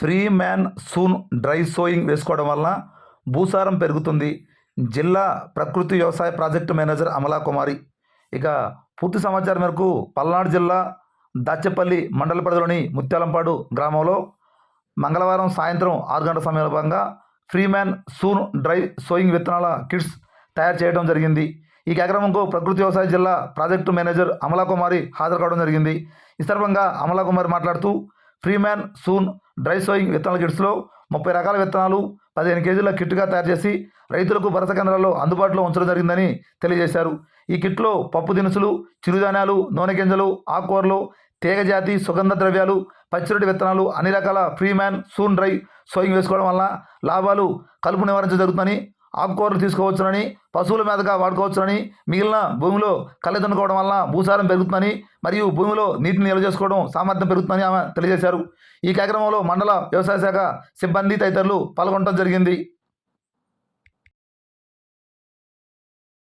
Free monsoon dry sowing వేసుకోవడం వలన భూసారం పెరుగుతుంది. జిల్లా ప్రకృతి వ్యవసాయ ప్రాజెక్టు మేనేజర్ అమలా కుమారి. ఇక పూర్తి సమాచారం మేరకు పల్నాడు జిల్లా దాచేపల్లి మండల పరిధిలోని ముత్యాలంపాడు గ్రామంలో మంగళవారం సాయంత్రం ఆరు గంటల సమయంలో pre monsoon dry sowing విత్తనాల కిట్స్ తయారు చేయడం జరిగింది. ఈ కార్యక్రమంకు ప్రకృతి వ్యవసాయ జిల్లా ప్రాజెక్టు మేనేజర్ అమలా కుమారి హాజరు కావడం జరిగింది. ఈ సందర్భంగా అమలా కుమారి మాట్లాడుతూ ఫ్రీమ్యాన్ సూన్ డ్రై సోయింగ్ విత్తనాల కిట్స్లో ముప్పై రకాల విత్తనాలు పదిహేను కేజీల కిట్గా తయారు చేసి రైతులకు భరత కేంద్రాల్లో అందుబాటులో ఉంచడం జరిగిందని తెలియజేశారు. ఈ కిట్లో పప్పు దినుసులు చిరుధాన్యాలు నూనె గింజలు ఆకుకూరలు తీగజాతి సుగంధ ద్రవ్యాలు పచ్చిరొట్టి విత్తనాలు అన్ని రకాల pre monsoon dry sowing వేసుకోవడం వల్ల లాభాలు కలుపు నివారించ జరుగుతుందని ఆకుకూరలు తీసుకోవచ్చునని పశువుల మీదగా వాడుకోవచ్చునని మిగిలిన భూమిలో కళ్ళె దున్నుకోవడం వల్ల భూసారం పెరుగుతుందని మరియు భూమిలో నీటిని నిల్వ చేసుకోవడం సామర్థ్యం పెరుగుతుందని ఆమె తెలియజేశారు. ఈ కార్యక్రమంలో మండల వ్యవసాయ శాఖ సిబ్బంది తదితరులు పాల్గొనడం జరిగింది.